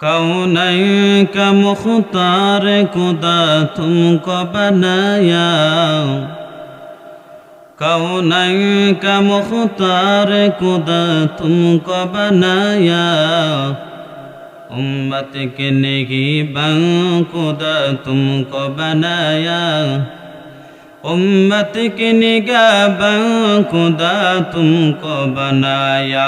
कौनैन का मुख्तार खुदा तुमको बनाया कौनैन का मुख्तार खुदा तुमको बनाया उम्मत के निगीबन खुदा तुमको बनाया उम्मत की निगाबन खुदा तुमको बनाया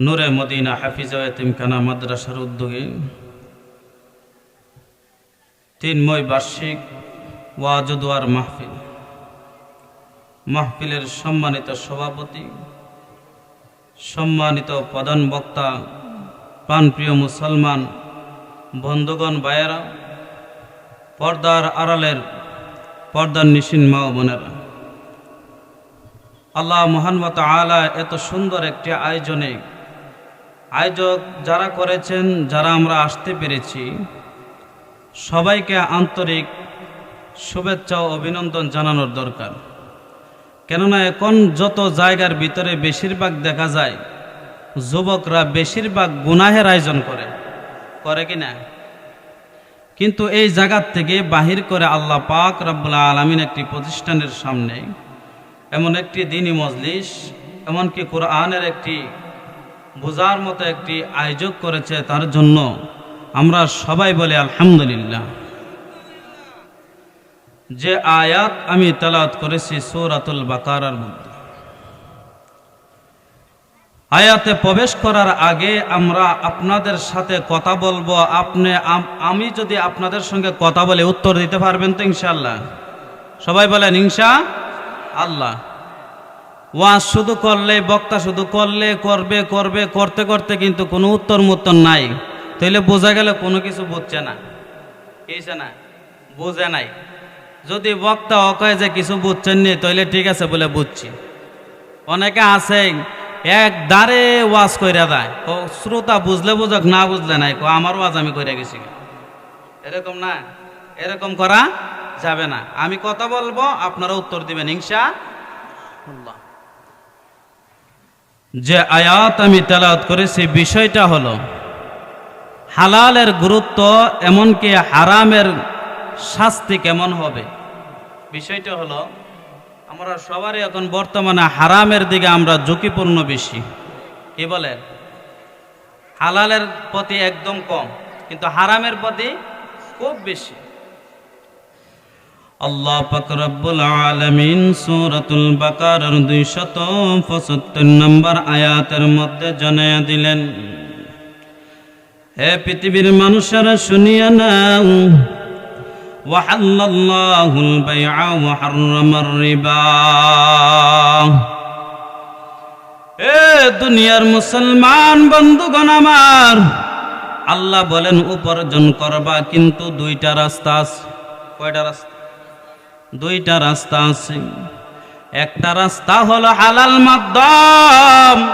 নূরে মদিনা হাফিজ এতিমখানা মাদ্রাসার উদ্যোগে তিনময় বার্ষিক ওয়াজদুয়ার মাহফিল। মাহফিলের সম্মানিত সভাপতি, সম্মানিত প্রধান বক্তা, প্রাণপ্রিয় মুসলমান বন্ধুগণ বায়েরা পর্দার আড়ালের পর্দার নিশিন মা বোনেরা। আল্লাহ মহানবত আলা এত সুন্দর একটি আয়োজনে আয়োজক যারা করেছেন, যারা আমরা আসতে পেরেছি, সবাইকে আন্তরিক শুভেচ্ছা ও অভিনন্দন জানানোর দরকার। কেননা এখন যত জায়গার ভিতরে বেশিরভাগ দেখা যায়, যুবকরা বেশিরভাগ গুনাহের আয়োজন করে। করে কি না? কিন্তু এই জায়গার থেকে বাহির করে আল্লাহ পাক রব্বুল্লাহ আলমিন একটি প্রতিষ্ঠানের সামনে, এমন একটি দিনী মজলিস, এমনকি কোরআনের একটি বোঝার মতো একটি আয়োজক করেছে তার জন্য আমরা সবাই বলি আলহামদুলিল্লাহ। যে আয়াত আমি তালাত করেছি সৌরাতুল বাকারার মধ্যে। আয়াতে প্রবেশ করার আগে আমরা আপনাদের সাথে কথা বলব। আপনি, আমি যদি আপনাদের সঙ্গে কথা বলে উত্তর দিতে পারবেন তো ইনশাল্লাহ সবাই বলেন ইনশা আল্লাহ। ওয়াজ শুধু করলে, বক্তা শুধু করলে, করবে করবে, করতে করতে কিন্তু কোনো উত্তর মুত্তর নাই। তাইলে বোঝা গেল কোনো কিছু বুঝছে না। কিছু না? বুঝে নাই। যদি বক্তা অকয়ে যে কিছু বুঝছেন নি, তাইলে ঠিক আছে বলে বুঝছি। অনেকে আছে এক দাঁড়ে ওয়াজ কইরা দেয়। ও শ্রোতা বুঝলে বুঝক, না বুঝলে নাই, কো, আমার ওয়াজ আমি কইরা গেছি এরকম না, এরকম করা যাবে না। আমি কথা বলব, আপনারা উত্তর দিবেন, ইনশা আল্লাহ। যে আয়াত আমি তেলাওয়াত করেছি, বিষয়টা হলো, হালালের গুরুত্ব এমনকি হারামের শাস্তি কেমন হবে? বিষয়টা হলো, আমরা সবারই এখন বর্তমানে হারামের দিকে আমরা ঝুঁকিপূর্ণ বেশি। কি বলেন হালালের প্রতি একদম কম, কিন্তু হারামের প্রতি খুব বেশি। আল্লাহ পাক রব্বুল আলামিন সূরাতুল বাকারার 275 নম্বর আয়াতের মধ্যে জানায়া দিলেন হে পৃথিবীর মানুষেরা শুনিয়া নাও وحل الله البيع وحرم الربا এ দুনিয়ার মুসলমান বন্ধুগণ আমার আল্লাহ বলেন উপার্জন করবা কিন্তু দুইটা রাস্তা আছে কয়টা রাস্তা দুইটা রাস্তা আছে। একটা রাস্তা হলো হালাল মাধ্যম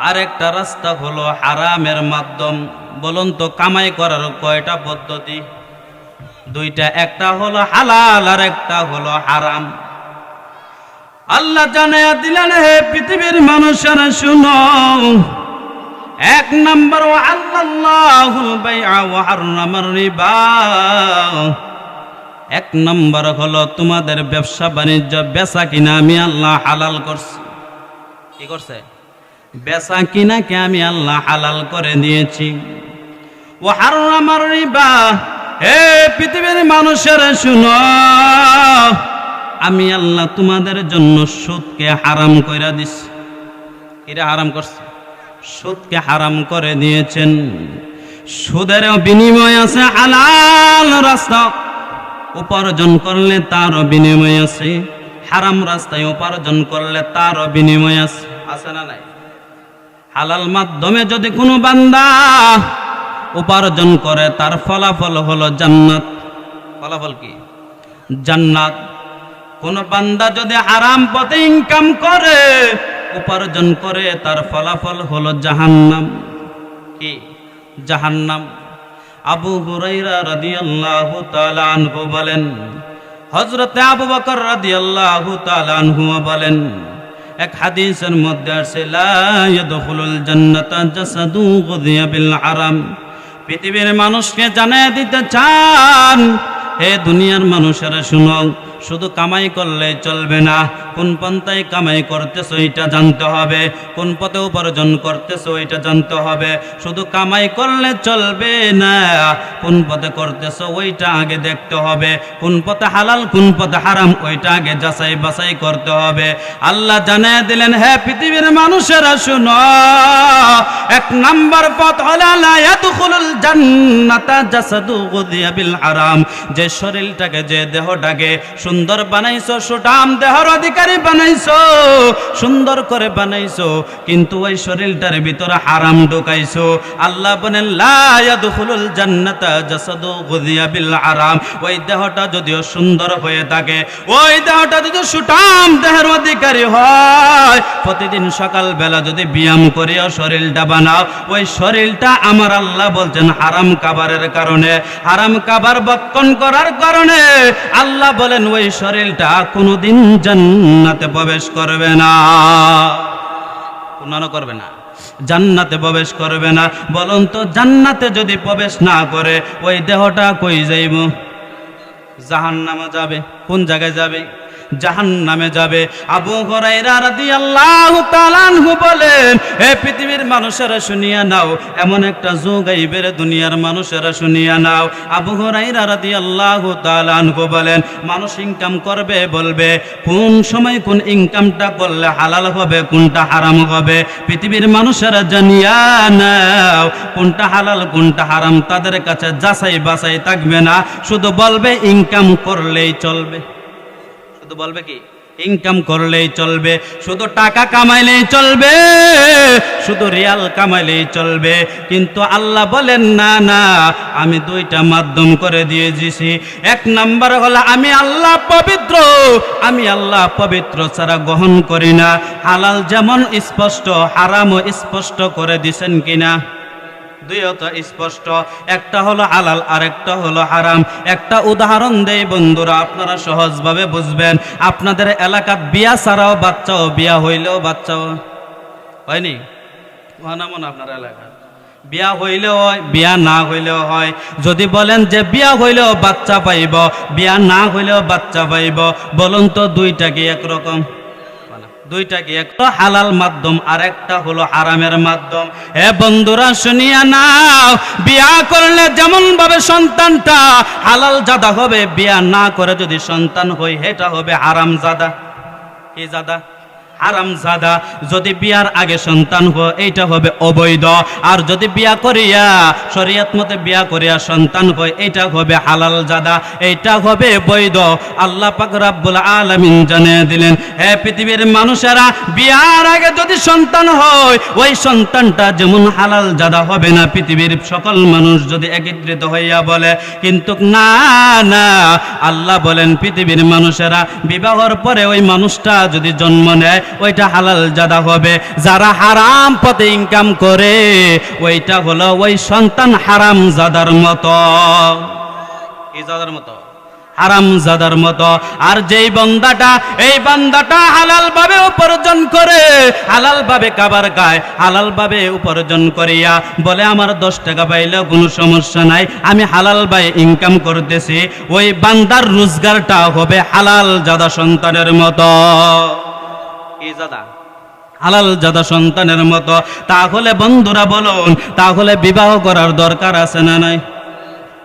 আর একটা রাস্তা হলো হারামের মাধ্যম। বলুন তো, কামাই করার কয়টা পদ্ধতি? দুইটা, একটা হলো হালাল আর একটা হলো হারাম। আল্লাহ জানায়া দিলেন, হে পৃথিবীর মানুষেরা, শুনো। এক নম্বর হারামার রিবা। এক নম্বর হলো তোমাদের ব্যবসা বাণিজ্য, বেচা কিনা আমি আল্লাহ হালাল করছি। কি করছে? বেচা কিনাকে আমি আল্লাহ হালাল করে দিয়েছি। ও হারামার রিবা, হে পৃথিবীর মানুষের শুনো, আমি আল্লাহ তোমাদের জন্য সুদকে হারাম কইরা দিছি। এটা হারাম করছে? সুদকে হারাম করে দিয়েছেন। সুদের বিনিময় আছে হালাল রাস্তা। উপার্জন করলে তারও বিনিময় আছে। হারাম রাস্তায় উপার্জন করলে তারও বিনিময় আছে। আছে না নাই? হালাল মাধ্যমে যদি কোনো বান্দা উপার্জন করে, তার ফলাফল হলো জান্নাত। ফলাফল কি? জান্নাত। কোন বান্দা যদি আরাম পথে ইনকাম করে, উপার্জন করে, তার ফলাফল হলো জাহান্নাম। কি? জাহান্নাম। আবু হুরাইরা রাদিয়াল্লাহু তাআলা আনহু বলেন, হযরতে আবু বকর রাদিয়াল্লাহু তাআলা আনহু বলেন, এক হাদিসের মধ্যে আছে লা ইয়াদখুলুল জান্নাতা জাসাদু গুদিয়া বিল আরাম। পৃথিবীর মানুষকে জানিয়ে দিতে চান, হে দুনিয়ার মানুষেরা শুনো, শুধু কামাই করলে চলবে না কোন পন্থায় কামাই করতেছো এটা জানতে হবে। কোন পথে উপার্জন করতেছো এটা জানতে হবে। শুধু কামাই করলে চলবে না, কোন পথে করতেছো ওইটা আগে দেখতে হবে। কোন পথে হালাল, কোন পথে হারাম, ওইটা আগে যাচাই বাছাই করতে হবে। আল্লাহ জানিয়ে দিলেন, হে পৃথিবীর মানুষেরা, শুনো, এক নাম্বার পথ হারাম। যে শরীরটাকে, যে দেহটাকে সুন্দর বানাইছো সুটাম দেহর অধিকারী বানাইছো, সুন্দর করে বানাইছো, কিন্তু ওই শরীরটার ভিতরে হারাম ঢুকাইছো। আল্লাহ বলেন, লা জান্নাতা জাসাদু গুদিয়া বিল হারাম। ওই দেহটা যদিও সুন্দর হয়ে থাকে, ওই দেহটা যদি সুটাম দেহের অধিকারী হয়, প্রতিদিন সকাল বেলা যদি ব্যায়াম করিও, শরীরটা বানাও। ওই শরীরটা আমার আল্লাহ বলছেন হারাম কাবারের কারণে, হারাম কাবার বক্ষণ করার কারণে। আল্লাহ বলেন, ওই শরীরটা কোনোদিন জান্নাতে প্রবেশ করবে না। করবে না। জান্নাতে প্রবেশ করবে না। বলুন তো, জান্নাতে যদি প্রবেশ না করে, ওই দেহটা কই যাইব? জাহান্নামে যাবে। কোন জায়গায় যাবে? জাহান নামে যাবে। আবু বলেন হে পৃথিবীর মানুষেরা শুনিয়া নাও, এমন একটা যুগ আইবে দুনিয়ার মানুষেরা শুনিয়া নাও। আবু হরাইরা রাদিয়াল্লাহু তাআলা আনহু বলেন, মানুষ ইনকাম করবে, বলবে, কোন সময় কোন ইনকামটা করলে হালাল হবে, কোনটা হারাম হবে? পৃথিবীর মানুষেরা জানিয়া নাও, কোনটা হালাল, কোনটা হারাম, তাদের কাছে যাচাই বাছাই থাকবে না। শুধু বলবে, ইনকাম করলেই চলবে। শুধু বলবে কি? ইনকাম করলেই চলবে, শুধু টাকা কামাইলেই চলবে, শুধু রিয়াল কামাইলেই চলবে। কিন্তু আল্লাহ বলেন, না না, আমি দুইটা মাধ্যম করে দিয়ে দিছি এক নাম্বার হলো, আমি আল্লাহ পবিত্র, আমি আল্লাহ পবিত্র ছাড়া গ্রহণ করি না। হালাল যেমন স্পষ্ট, হারামও স্পষ্ট করে দিছেন কিনা? দুইয়ত স্পষ্ট। একটা হলো হালাল আর একটা হলো হারাম। একটা উদাহরণ দেই বন্ধুরা, আপনারা সহজভাবে বুঝবেন। আপনাদের এলাকার বিয়া ছাড়াও বাচ্চাও বিয়া হইলেও বাচ্চাও হয়নি? হয় মনে আপনার এলাকায় বিয়া হইলেও হয়, বিয়া না হইলেও হয়। যদি বলেন যে বিয়া হইলেও বাচ্চা পাইব, বিয়া না হইলেও বাচ্চা পাইব, বলুন তো দুইটা কি একরকম? দুইটা কি? একটা হালাল মাধ্যম আর একটা হলো আরামের মাধ্যম। হে বন্ধুরা, শুনিয়া নাও, বিয়া করলে যেমন ভাবে সন্তানটা হালাল জাদা হবে, বিয়া না করে যদি সন্তান হয় এটা হবে আরাম জাদা। কি জাদা? হারাম জাদা যদি বিয়ার আগে সন্তান হয় এইটা হবে অবৈধ। আর যদি বিয়া করিয়া, শরিয়াত মতে বিয়া করিয়া সন্তান হয় এইটা হবে হালাল জাদা এইটা হবে বৈধ। আল্লাহ পাক রাব্বুল আলামিন জানিয়ে দিলেন, হে পৃথিবীর মানুষেরা, বিয়ার আগে যদি সন্তান হয়, ওই সন্তানটা যেমন হালাল জাদা হবে না, পৃথিবীর সকল মানুষ যদি একত্রিত হইয়া বলে, কিন্তু না না, আল্লাহ বলেন, পৃথিবীর মানুষেরা, বিবাহর পরে ওই মানুষটা যদি জন্ম নেয় ওইটা হালাল জাদা হবে। যারা হারাম পথে ইনকাম করে, ওইটা হলো ওই সন্তান হারাম জাদার মতো। কি জাদার মতো? আর যেই বান্দাটা, এই বান্দাটা হালাল ভাবে উপার্জন করে হালাল ভাবে কাবার খায় হালাল ভাবে উপার্জন করিয়া বলে, আমার দশ টাকা পাইলেও কোনো সমস্যা নাই, আমি হালাল ভাই ইনকাম করতেছি। ওই বান্দার রোজগারটা হবে হালাল জাদা সন্তানের মতো। জাদা হালাল জাদা সন্তানের মতো। তাহলে বন্ধুরা বলুন, তাহলে বিবাহ করার দরকার আছে না নাই?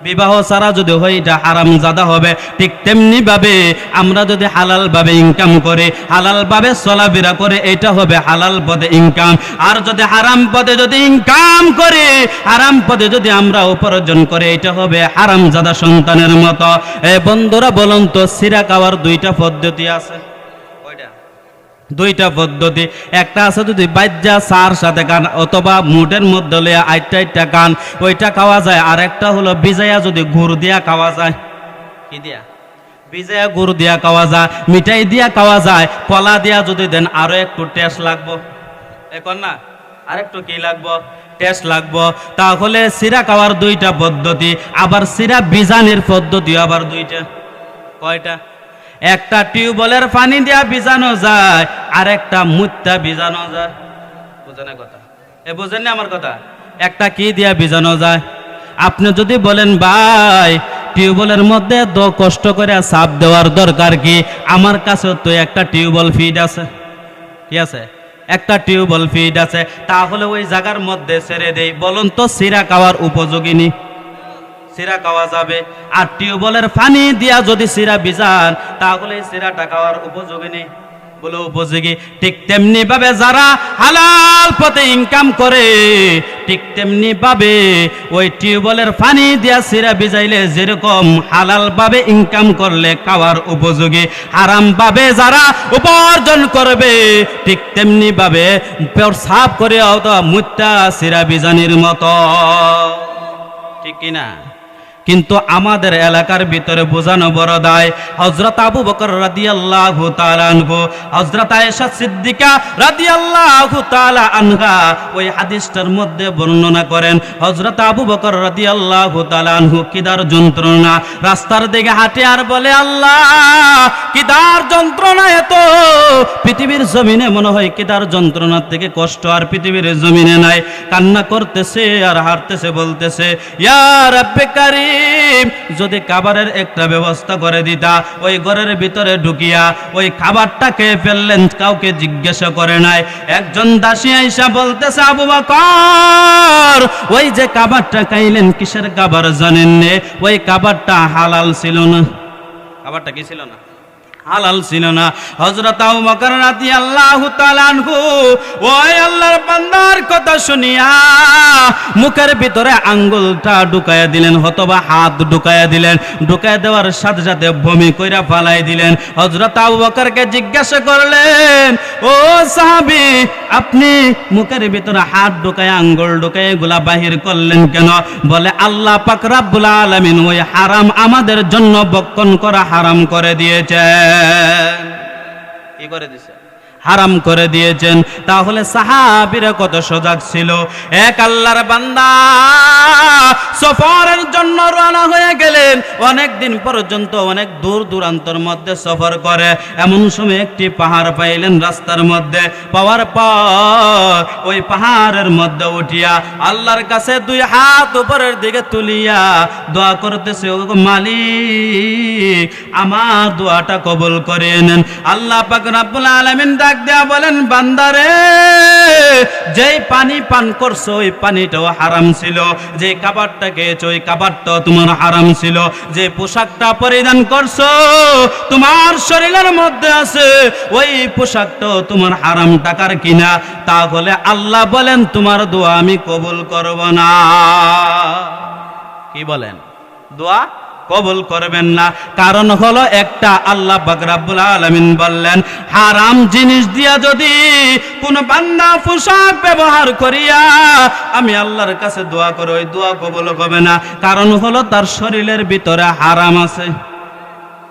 বিবাহ ছাড়া যদি হয়, এটা হারাম জাদা হবে। ঠিক তেমনি ভাবে আমরা যদি হালাল ভাবে ইনকাম করে, হালাল ভাবে চলাফেরা করে, এটা হবে হালাল পদে ইনকাম আর যদি হারাম পদে যদি ইনকাম করে, হারাম পদে যদি আমরা উপার্জন করে, এটা হবে হারাম জাদা সন্তানের মতো। এ বন্ধুরা বলুন তো, সিরা খাওয়ার দুইটা পদ্ধতি আছে। দুইটা পদ্ধতি। একটা আছে যদি বাজ্যা, সার সাথে গান অথবা মুটের মধ্যে লিয়া আইটা আইটা গান, ওইটা খাওয়া যায়। আর একটা হলো বিজাইয়া যদি গুড় দিয়া খাওয়া যায়। কি দিয়া? বিজাইয়া গুড় দিয়া খাওয়া যায়, মিঠাই দিয়া খাওয়া যায়, কলা দিয়া যদি দেন, আরও একটু টেস্ট লাগবো। এখন না, আরেকটু কি লাগবো? টেস্ট লাগবো। তাহলে সিরা খাওয়ার দুইটা পদ্ধতি, আবার সিরা বিজানির পদ্ধতি আবার দুইটা। কয়টা? একটা টিউবওয়েলের পানি দিয়া ভিজানো যায় আর একটা মুত্তা ভিজানো যায়। বুঝেন কথা? এ বুঝেন না আমার কথা? একটা কি দিয়া ভিজানো যায়? আপনি যদি বলেন, ভাই, টিউবওয়েলের মধ্যে দ কষ্ট করে সাপ দেওয়ার দরকার কি? আমার কাছে তো একটা টিউবওয়েল ফিড আছে। ঠিক আছে? একটা টিউবওয়েল ফিড আছে। তাহলে ওই জায়গার মধ্যে ছেড়ে দেই। বলুন তো, সিরা খাওয়ার উপযোগী উপযোগিনী সিরা খাওয়া যাবে। আর টিউবওয়েলের পানি দিয়া যদি সিরা ভিজান, তাহলে সিরাটা খাওয়ার উপযোগী নেই। বলে উপযোগী। ঠিক তেমনি ভাবে যারা হালাল পথে ইনকাম করে, ঠিক তেমনি ভাবে ওই টিউবওয়েলের পানি দিয়া সিরা ভিজাইলে যেরকম হালাল ভাবে ইনকাম করলে খাওয়ার উপযোগী। হারাম ভাবে যারা উপার্জন করবে, ঠিক তেমনি ভাবে সাফ করে মুত্তা সিরা বিজানির মতো। ঠিক কিনা? কিন্তু আমাদের এলাকার ভিতরে বোঝানো বড় দায় হজরত আবু বকর রাদিয়াল্লাহু তাআলা আনহু। হজরত আয়েশা সিদ্দিকা রাদিয়াল্লাহু তাআলা আনহা ওই হাদিসটার মধ্যে বর্ণনা করেন হজরত আবু বকর রাদিয়াল্লাহু তাআলা আনহু কিদার যন্ত্রণা, রাস্তার দিকে হাঁটে আর বলে, আল্লাহ, কিদার যন্ত্রণা এত। পৃথিবীর জমিনে মনে হয় কিদার যন্ত্রণার থেকে কষ্ট আর পৃথিবীর জমিনে নাই। কান্না করতেছে আর হাঁটতেছে, বলতেছে, ইয়া রাব্বে কারীম যদি খাবারের একটা ব্যবস্থা করে দিতা, ওই ঘরের ভিতরে ঢুকিয়া ওই খাবারটা খেয়ে ফেললেন, কাউকে জিজ্ঞাসা করে নাই। একজন দাসী আইসা বলতেছে, আবু বাকর, ওই যে খাবারটা খাইলেন, কিসের খাবার জানেন নে? ওই খাবারটা হালাল ছিল না। খাবারটা কি ছিল না? হালাল ছিল না। বকর রাদিয়াল্লাহু তাআলা ওই আল্লাহর বান্দার কথা শুনিয়া মুখের ভিতরে আঙ্গুলটা ঢুকায়া দিলেন, হতবা হাত ঢুকায়া দিলেন দেওয়ার সাথে সাথে বমি কইরা ফালাই দিলেন। হযরত আবু বকরকে জিজ্ঞাসা করলেন, ও সাহাবী, আপনি মুখের ভিতরে হাত ঢুকায় আঙ্গুল ঢুকায় এগুলা বাহির করলেন কেন? বলে, আল্লাহ পাক রাব্বুল আলামিন ওই হারাম আমাদের জন্য বক্ষণ করা হারাম করে দিয়েছেন। করে দিছে? হারাম করে দিয়েছেন। তাহলে সাহাবিরা কত সজাগ ছিল? এক আল্লাহর বান্দা সফরের জন্য রওনা হয়ে গেলেন। অনেক দিন পর্যন্ত অনেক দূর দূরান্তর মধ্যে সফর করে। এমন সময় একটি পাহাড় পাইলেন রাস্তার মধ্যে। পাওয়ার পর ওই পাহাড়ের মধ্যে উঠিয়া আল্লাহর কাছে দুই হাত উপরের দিকে তুলিয়া দোয়া করতেছে ও মালিক, আমার দোয়াটা কবুল করে নেন। আল্লাহ পাক রাব্বুল আলামিন ডাক দেয়া বলেন, বান্দারে, যেই পানি পান করছ, ওই পানিটাও হারাম ছিল। যে খাবারটা খেয়েছো, ওই খাবারটাও তোমার হারাম ছিল। যে পোশাকটা পরিধান করছ, তোমার শরীরের মধ্যে আছে, ওই পোশাকটাও তোমার হারাম টাকার কিনা। তাহলে আল্লাহ বলেন, তোমার দোয়া আমি কবুল করব না। কি বলেন? দোয়া? কবুল করবেন না। কারণ হলো একটা আল্লাহ বাকরাবুল আলমিন বললেন, হারাম জিনিস দিয়া যদি কোন বান্দা পোশাক ব্যবহার করিয়া আমি আল্লাহর কাছে দোয়া করে, ওই দোয়া কবুল হবে না। কারণ হলো তার শরীরের ভিতরে হারাম আছে।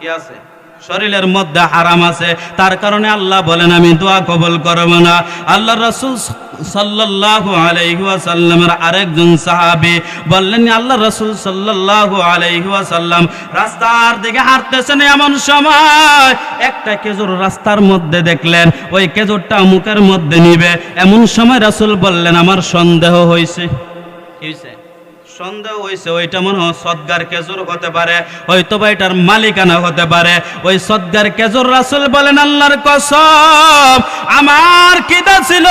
কি আছে? শরীরের মধ্যে হারাম আছে। তার কারণে আল্লাহ বলেন, আমি দোয়া কবল করব না। আল্লাহ রসুল আরেকজন সাহাবী বললেন আল্লাহ রসুল রাস্তার দিকে এমন সময় একটা রাস্তার মধ্যে দেখলেন, ওই মুখের মধ্যে নিবে। এমন সময় রাসূল বললেন, আমার সন্দেহ হয়েছে হয়েছে সন্দেহ হয়েছে ওইটা মনে হয় সদ্গার কেজুর হতে পারে হয়তো বা এটার মালিকানা হতে পারে। ওই সদ্গার কেজুর রাসুল বলেন, আল্লাহর কসম, আমার কিদা ছিল,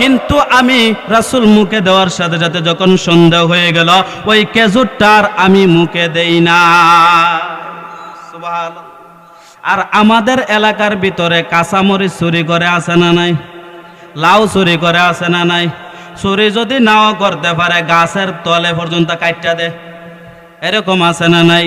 কিন্তু আমি রাসুল মুখে দেওয়ার সাথে সাথে যখন সন্দেহ হয়ে গেল, ওই কেজুরটার আমি মুখে দেই না। আর আমাদের এলাকার ভিতরে কাঁচামরিচ চুরি করে আছে না নাই? লাউ চুরি করে আছে না নাই? চুরি যদি নাও করতে পারে, গাছের তলে পর্যন্ত কাটটা দে। এরকম আছে না নাই?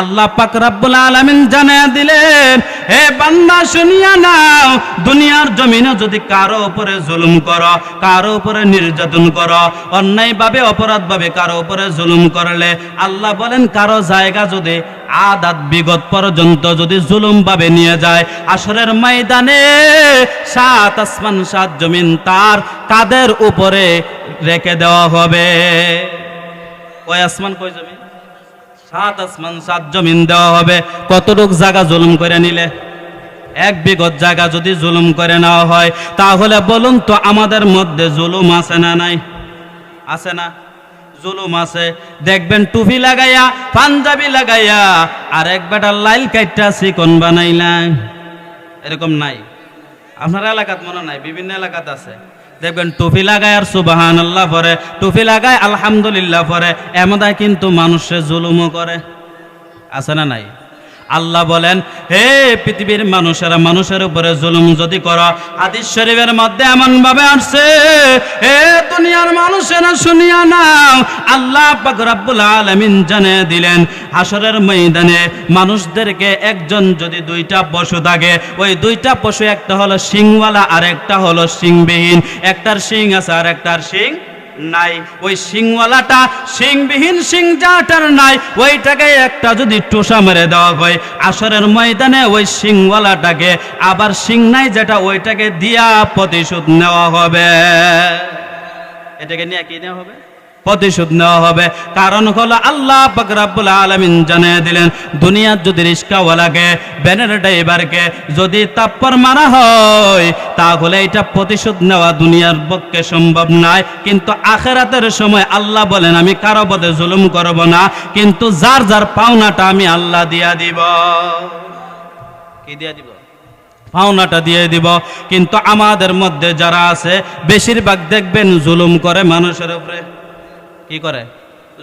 আল্লাহ পাক রাব্বুল আলামিন জানিয়ে দিলেন, হে বান্দা, শুনিয়া নাও, দুনিয়ার জমিনে যদি কারও উপরে জুলুম করো, কারও উপরে নির্যাতন করো অন্যায় ভাবে অপরাধ ভাবে কারও উপরে জুলুম করলে আল্লাহ বলেন, কারও জায়গা যদি আদাত বিগত পর্যন্ত যদি জুলুম ভাবে নিয়ে যায়, আসরের ময়দানে সাত আসমান, সাত জমিন তার কাদের উপরে রেখে দেওয়া হবে? ওই আসমান কই জমিন? সাত আসমান, সাত জমিন দেওয়া হবে। কতটুক জায়গা জুলুম করে নিলে? এক বিগত জায়গা যদি জুলুম করে নেওয়া হয়, তাহলে বলুন তো আমাদের মধ্যে জুলুম আছে না নাই? আছে না? জুলুম আছে। দেখবেন টুপি লাগাইয়া, পাঞ্জাবি লাগাইয়া আর এক বেটার লাইল কাইটটা চিকন বানাইলাই এরকম নাই। আপনার এলাকাত মনে নাই? বিভিন্ন এলাকাত আছে। দেখবেন টুপি লাগায় আর সুবাহান আল্লাহ পরে, টুপি লাগায় আলহামদুলিল্লাহ পরে, এমদায় কিন্তু মানুষে জুলুমও করে। আছে না নাই? আল্লাহ বলেন, হে পৃথিবীর মানুষেরা, মানুষের উপরে জুলুম যদি করো, হাদিস শরীফের মধ্যে এমন ভাবে আসছে হে দুনিয়ার মানুষেরা শুনিয়া নাও, আল্লাহ পাক রব্বুল আলামিন জানে দিলেন হাসরের ময়দানে মানুষদেরকে একজন যদি দুইটা পশু থাকে ওই দুইটা পশু একটা হলো শিংওয়ালা আর একটা হলো শিংবিহীন, একটার শিং আছে আর একটার শিং নাই। ওই সিংওয়ালাটা সিংবিহীন সিং যাটার নাই। ওইটাকে একটা যদি টোসা মেরে দেওয়া হয়, আসরের ময়দানে ওই সিংওয়ালাটাকে আবার সিং নাই যেটা ওইটাকে দিয়া প্রতিশোধ নেওয়া হবে। এটাকে নিয়ে কি নেওয়া হবে? প্রতিশোধ নেওয়া হবে। কারণ হলো আল্লাহ পাক রাব্বুল আলামিন জানিয়ে দিলেন, দুনিয়ার যদি রিস্কাওয়ালাকে, ব্যানের ড্রাইভারকে যদি তাপ্পর মারা হয়, তাহলে এটা প্রতিশোধ নেওয়া দুনিয়ার পক্ষে সম্ভব নয়। কিন্তু আখেরাতের সময় আল্লাহ বলেন, আমি কারও পদে জুলুম করব না, কিন্তু যার যার পাওনাটা আমি আল্লাহ দিয়া দিব। কি দিয়া দিব? পাওনাটা দিয়ে দিব। কিন্তু আমাদের মধ্যে যারা আছে, বেশিরভাগ দেখবেন জুলুম করে মানুষের উপরে। কি করে?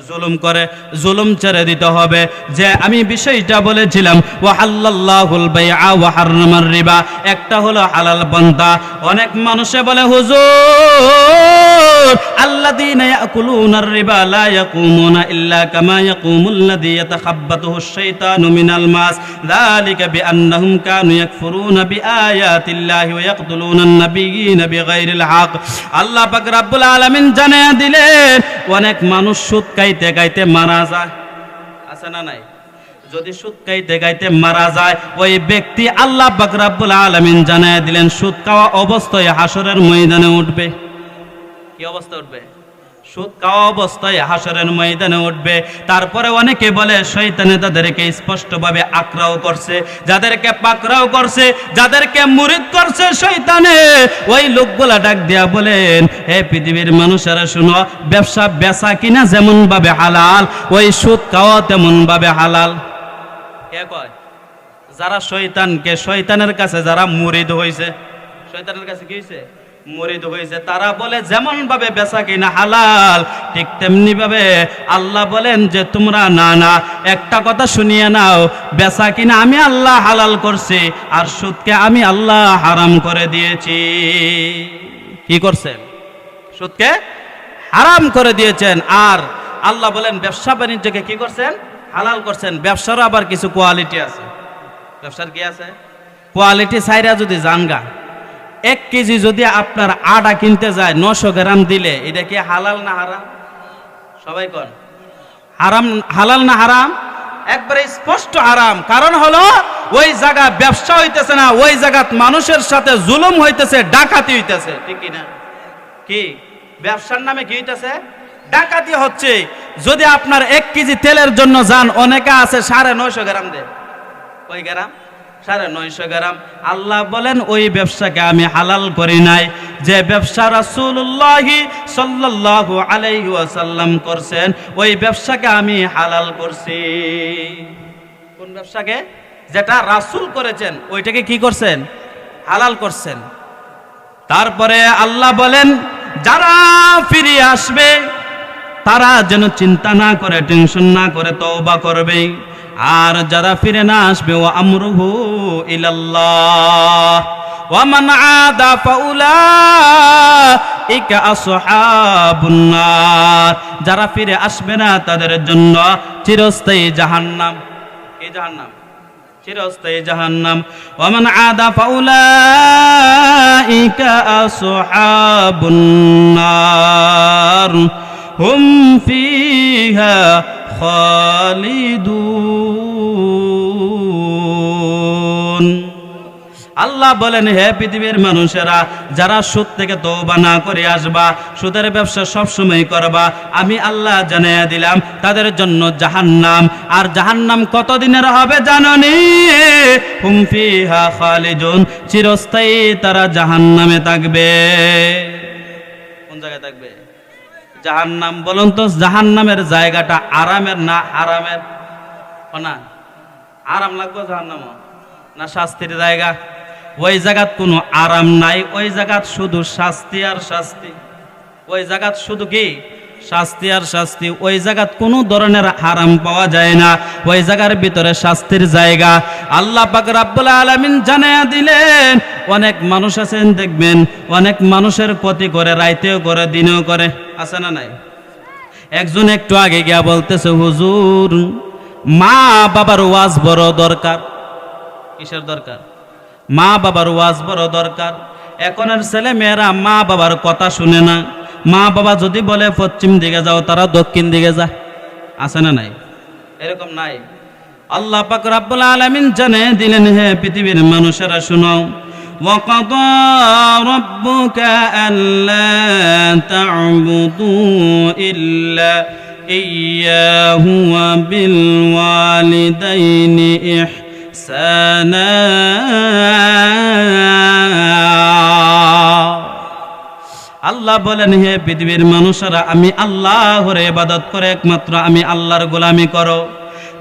জুলুম করে, জুলুম ছেড়ে দিতে হবে। যে আমি বিষয়টা বলেছিলাম ও হাল্লাল্লাহুল বাইআ ওয়া হাররামার রিবা, একটা হলো হালাল পন্থা অনেক মানুষে বলে, হুজুর, আল্লাযীনা ইয়াকুলুনার রিবা লা ইয়াকুমুনা ইল্লা কামা ইয়াতাখাব্বাতুহু আশ-শাইতানু মিনাল মাস যালিকা বিআন্নাহুম কানু ইয়াকফুরুনা বিআয়াতিল্লাহি ওয়া ইয়াকতুলুনা আন-নাবিয়্যিনা বিগাইরিল হক আল্লাহ পাক আলামিন জানিয়ে দিলেন অনেক মানুষ সুদ খাইতে খাইতে মারা যায়। আছে না নাই? যদি সুদ খাইতে খাইতে মারা যায়, ওই ব্যক্তি আল্লাহ বাকরাবুল আলামিন জানিয়ে দিলেন, সুদ খাওয়া অবস্থায় হাসরের ময়দানে উঠবে। কি অবস্থা উঠবে? সুদ খাওয়া অবস্থায় হাসরের ময়দানে উঠবে। তারপরে অনেকে বলে শৈতানে তাদেরকে স্পষ্টভাবে আক্রাও করছে, যাদেরকে পাকরাও করছে, যাদেরকে মুরিদ করছে শৈতানে ওই লোকগুলা ডাক দিয়া বলেন, হে পৃথিবীর মানুষেরা, শুনো, ব্যবসা বেচা কিনা যেমন ভাবে হালাল, ওই সুদ খাওয়া তেমন ভাবে হালাল। কে কয়? যারা শৈতানকে শৈতানের কাছে যারা মুরিদ হয়েছে শৈতানের কাছে কি হয়েছে মরিদ হয়েছে, তারা বলে যেমন ভাবে বেচা কিনা হালাল, ঠিক তেমনি ভাবে আল্লাহ বলেন যে তোমরা না না, একটা কথা শুনিয়ে নাও, বেচা কিনা আমি আল্লাহ হালাল করছি, আর সুদকে আমি আল্লাহ হারাম করে দিয়েছি। কি করছেন? সুদকে হারাম করে দিয়েছেন, আর আল্লাহ বলেন ব্যবসা বাণিজ্যকে কি করছেন? হালাল করছেন। ব্যবসারও আবার কিছু কোয়ালিটি আছে। ব্যবসার কি আছে? কোয়ালিটি সাইরা যদি জানগা এক কেজি যদি আপনার আটা কিনতে যায় নশো গ্রাম দিলে, এটা কি হালাল না হারাম? সবাই কন। হারাম, হালাল না হারাম? একবারে স্পষ্ট হারাম। কারণ হলো, ওই জায়গা ব্যবসা হইতেছে না, ওই জায়গাত মানুষের সাথে জুলুম হইতেছে, ডাকাতি হইতেছে। ঠিক না কি? ব্যবসার নামে কি হইতেছে? ডাকাতি হচ্ছে। যদি আপনার এক কেজি তেলের জন্য যান, অনেকে আছে সাড়ে নয়শো গ্রাম দে ওই গ্রাম? সাড়ে নয়শো গ্রাম। আল্লাহ বলেন, ওই ব্যবসাকে আমি হালাল করি নাই। যে ব্যবসা রাসূলুল্লাহি সাল্লাল্লাহু আলাইহি ওয়াসাল্লাম করছেন, ওই ব্যবসাকে আমি হালাল করছি। কোন ব্যবসাকে? যেটা রাসূল করেছেন, ওইটাকে কি করছেন? হালাল করছেন। তারপরে আল্লাহ বলেন, যারা ফিরে আসবে, তারা যেন চিন্তা না করে, টেনশন না করে তওবা করবে আর যারা ফিরে না আসবে ও আমরুহু ইলাল্লাহ। ওয়ামান আদা ফাউলাইকা আসহাবুন নার। যারা ফিরে আসবে না, তাদের জন্য চিরস্থায়ী জাহান্নাম। এই জাহান্নাম? চিরস্থায়ী জাহান্নাম। ওয়ামান আদা ফাউলাইকা আসহাবুন নার। হুম ফিহা খালিদুন। আল্লাহ বলেন, হে পৃথিবীর মানুষেরা, যারা সুদ থেকে তৌবা না করে আসবা, সুদের ব্যবসা সবসময় করবা, আমি আল্লাহ জানিয়ে দিলাম, তাদের জন্য জাহান্নাম। আর জাহান্নাম কতদিনের হবে জাননি হুম ফিহা খালিদুন, চিরস্থায়ী তারা জাহান্নামে থাকবে। কোন জায়গায় থাকবে? জাহান্নাম বলুন তো জাহান নামের জায়গাটা আরামের না আরামের? না, আরাম লাগবে জাহান নাম না শাস্তির জায়গা? ওই জায়গাত কোনো আরাম নাই, ওই জায়গাত শুধু শাস্তি আর শাস্তি। ওই জায়গাত শুধু কি? শাস্তি আর শাস্তি, ওই জায়গাত কোনো ধরনের আরাম পাওয়া যায় না। ওই জায়গার ভিতরে শাস্তির জায়গা। আল্লাহ পাক রাব্বুল আলামিন জানায়া দিলেন, অনেক মানুষ আছেন দেখবেন, অনেক মানুষের ক্ষতি করে, রাইতেও করে, দিনেও করে। আছে না নাই? একজন একটু আগে গিয়া বলতেছে, হুজুর মা বাবার ওয়াজ বড় দরকার। কিসের দরকার? মা বাবার ওয়াজ বড় দরকার। এখনের ছেলে মেয়েরা মা বাবার কথা শুনে না। মা বাবা যদি বলে পশ্চিম দিকে যাও তারা দক্ষিণ দিকে যা আছে না নাই এরকম নাই আল্লাহ পাক রাব্বুল আলামিন জানে দিলেন হে পৃথিবীর মানুষেরা শুনো وقضى ربك ألا تعبدوا إلا إياه وبالوالدين إحسانا আল্লাহ বলেন, হে পৃথিবীর মানুষরা, আমি আল্লাহর ইবাদত করে একমাত্র আমি আল্লাহর গোলামি করো।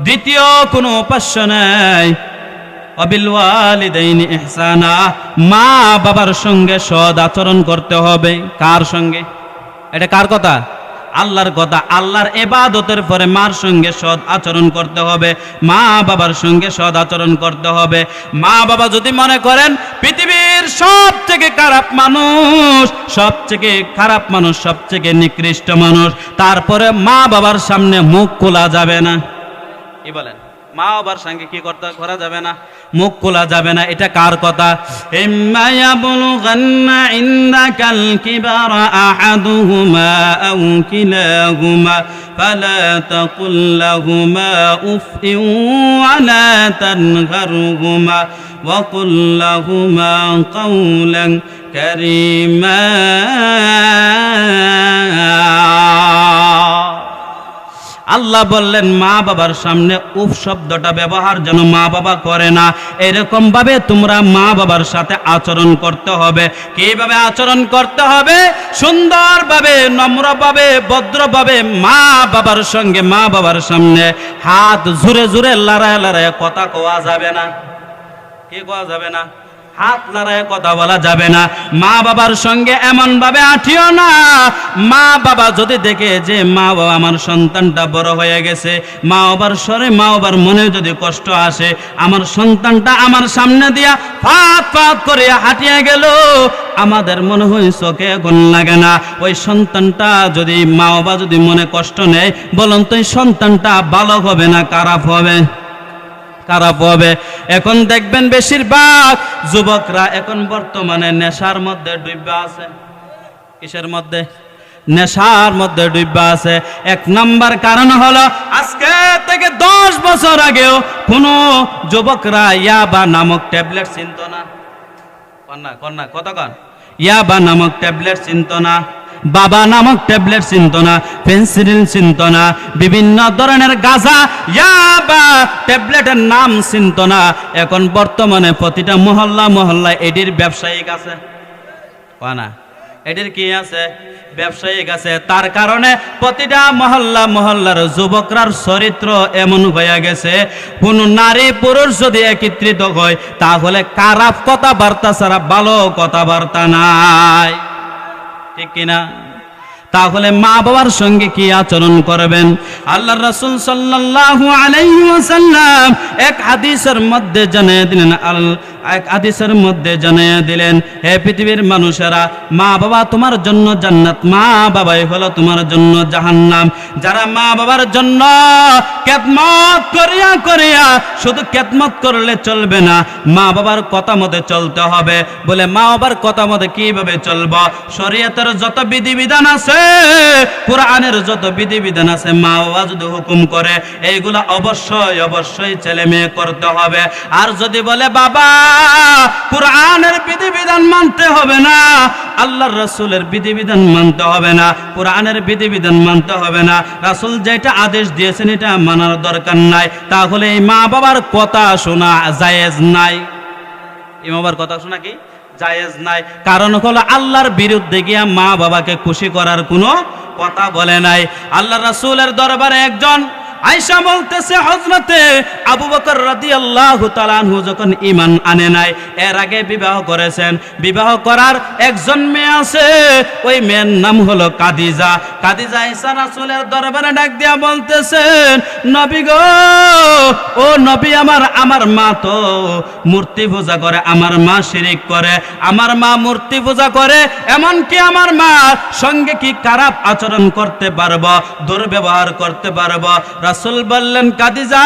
দ্বিতীয় কোনো উপাস্য নাই। অবিল ওয়ালিদাইনি ইহসানা। মা বাবার সঙ্গে সদ আচরণ করতে হবে। কার সঙ্গে? এটা কার কথা? আল্লাহর কথা, আল্লাহর এবাদতের পরে মার সঙ্গে সৎ আচরণ করতে হবে, মা বাবার সঙ্গে সদ আচরণ করতে হবে। মা বাবা যদি মনে করেন পৃথিবীর সব থেকে খারাপ মানুষ সব থেকে খারাপ মানুষ সব থেকে নিকৃষ্ট মানুষ, তারপরে মা বাবার সামনে মুখ খোলা যাবে না। কি বলেন? মা বাবার সঙ্গে কি করতে করা যাবে না মুখ খোলা যাবে না এটা কার কথা ইম্মা ইয়াবলুগান্না ইনদাকাল কিবারা আহাদুহুমা আও কিলাহুমা ফালা তাকুল লাহুমা উফইন ওয়ালা তানহারহুমা وقل لهما قولا كريما আল্লাহ বললেন, মা বাবার সামনে উফ শব্দটা ব্যবহার যেন মা বাবা করে না। এরকম ভাবে তোমরা মা বাবার সাথে আচরণ করতে হবে। কীভাবে আচরণ করতে হবে? সুন্দরভাবে, নম্রভাবে, ভদ্রভাবে মা বাবার সঙ্গে, মা বাবার সামনে। হাত জুড়ে জুড়ে লড়ায় লড়ায় কথা কোয়া যাবে না। কি কোয়া যাবে না? হাত লড়ায় কথা বলা যাবে না। মা বাবার সঙ্গে এমন ভাবে আঠিও না। মা বাবা যদি দেখে যে মা বাবা আমার সন্তানটা বড় হয়ে গেছে, মা বাবার স্বরে, মা বাবার মনে যদি কষ্ট আসে, আমার সন্তানটা আমার সামনে দিয়া ফাত ফাত করে হাঁটিয়ে গেল, আমাদের মনে হয় চোখে গুণ লাগে না। ওই সন্তানটা যদি, মা বাবা যদি মনে কষ্ট নেয়, বলুন তো সন্তানটা ভালো হবে না খারাপ হবে? খারাপ হবে। এখন দেখবেন বেশিরভাগ যুবকরা এখন বর্তমানে নেশার মধ্যে ডুববা আছে। কিসের মধ্যে? নেশার মধ্যে ডুববা আছে। এক নাম্বার কারণ হলো, আজকে থেকে দশ বছর আগেও কোনো যুবকরা ইয়াবা নামক ট্যাবলেট চিনত না। কন্যা কন্যা কত কন ইয়াবা নামক ট্যাবলেট চিনত না। বাবা নামক ট্যাবলেট চিনত না পেন্সিলিন চিনত না, বিভিন্ন ধরনের গাঁজা ইয়াবা ট্যাবলেটের নাম চিনত না। এখন বর্তমানে প্রতিটা মহল্লা মহল্লায় এটির ব্যবসায়িক আছে। না? এটির কি আছে? ব্যবসায়িক আছে। তার কারণে প্রতিটা মহল্লা মহল্লার যুবকরার চরিত্র এমন হয়ে গেছে, কোন নারী পুরুষ যদি একত্রিত হয়, তাহলে খারাপ কথাবার্তা ছাড়া ভালো কথাবার্তা নাই। ঠিক কিনা? তাহলে মা বাবার সঙ্গে কি আচরণ করবেন? আল্লাহ রসুল সাল্লাহ আলাই এক হাদিসের মধ্যে জানিয়ে দিলেন, আল এক আদিসের মধ্যে জানিয়ে দিলেন, হে পৃথিবীর মানুষেরা মা বাবা তোমার জন্য জান্নাত মা বাবাই হলো তোমার জন্য জাহান্নাম। যারা মা বাবার জন্য কেতমত করিয়া করিয়া শুধু কেতমত করলে চলবে না মা বাবার কথা মতে চলতে হবে। বলে মা বাবার কথা মতে কীভাবে চলব? শরীয়তের যত বিধিবিধান আছে, কোরআনের যত বিধিবিধান আছে মা বাবা যদি হুকুম করে, এইগুলা অবশ্যই অবশ্যই ছেলে মেয়ে করতে হবে। আর যদি বলে, বাবা কোরআনের বিধিবিধান মানতে হবে না, আল্লাহর রাসূলের বিধিবিধান মানতে হবে না, কোরআনের বিধিবিধান মানতে হবে না। যেটা আদেশ দিয়েছেন এটা মানার দরকার নাই। তাহলে এই মা বাবার কথা শোনা জায়েজ নাই। এই মা বাবার কথা শোনা কি? জায়েজ নাই। কারণ হলো আল্লাহর বিরুদ্ধে গিয়া মা বাবাকে খুশি করার কোনো কথা বলে নাই। আল্লাহ রাসূলের দরবারে একজন আয়সা বলতেছে হজরতে আবু বকর রাদিয়াল্লাহু তাআলা আনহু যখন ঈমান আনে নাই, এর আগে বিবাহ করেছেন। বিবাহ করার একজন মেয়ে আছে, ওই মেয়ের নাম হলো কাদিজা। কাদিজা ঈসা রাসূলের দরবারে ডাক দিয়া বলতেছেন, নবী গো, ও নবী আমার আমার মা তো মূর্তি পূজা করে, আমার মা শিরিক করে, আমার মা মূর্তি পূজা করে, এমনকি আমার মা সঙ্গে কি খারাপ আচরণ করতে পারব, দুর্ব্যবহার করতে পারব? রাসূল বললেন, কাদিজা,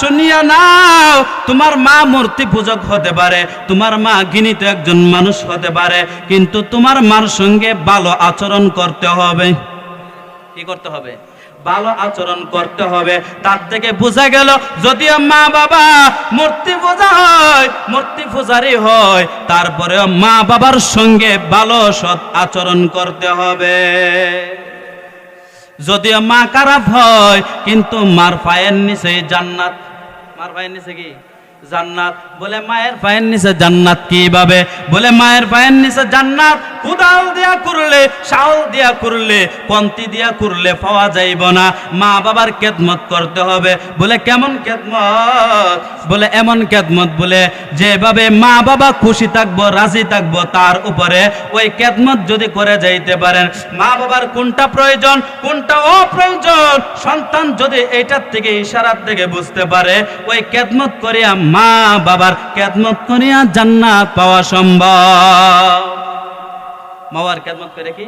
শুনিয়া নাও, তোমার মা মূর্তি পূজক হতে পারে, তোমার মা গিনিত একজন মানুষ হতে পারে, কিন্তু তোমার মার সঙ্গে ভালো আচরণ করতে হবে। কি করতে হবে? ভালো আচরণ করতে হবে। তার থেকে বোঝা গেল, যদিও মা বাবা মূর্তি পূজা হয়, মূর্তি পূজারি হয় তারপরে মা বাবার সঙ্গে ভালো সৎ আচরণ করতে হবে। যদিও মা খারাপ হয় কিন্তু মার পায়ের নিচে জান্নাত। মার পায়ের নিচে কি? জান্নাত। বলে, মায়ের পায়ের নিচে জান্নাত কীভাবে? বলে, মায়ের পায়ের নিচে জান্নাত, কুদাল দিয়া করলে শাওল দিয়া করলে পন্তি দিয়া করলে পাওয়া যাইব না। মা বাবার কেদমত করতে হবে। বলে, কেমন কেদমত বলে, এমন কেদমত বলে, যেভাবে মা বাবা খুশি থাকব, রাজি থাকব, তার উপরে ওই কেদমত যদি করে যাইতে পারেন, মা বাবার কোনটা প্রয়োজন, কোনটা অপ্রয়োজন, সন্তান যদি এইটার থেকে, ইশারার থেকে বুঝতে পারে, ওই কেদমত করিয়া মা বাবার কেদমত করিয়া জান্নাত পাওয়া সম্ভব। মা বাবার করে কি?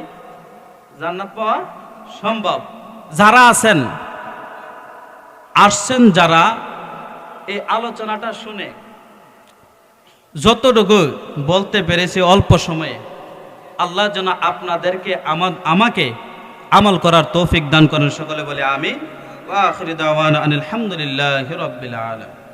জান্নাত পাওয়া সম্ভব। যারা আছেন, আসছেন যারা, এই আলোচনাটা শুনে যতটুকু বলতে পেরেছি অল্প সময়ে, আল্লাহ যেন আপনাদেরকে আমা- আমাকে আমল করার তৌফিক দান করেন। সকলে বলে আমি আলহামদুলিল্লাহ রবিল আলম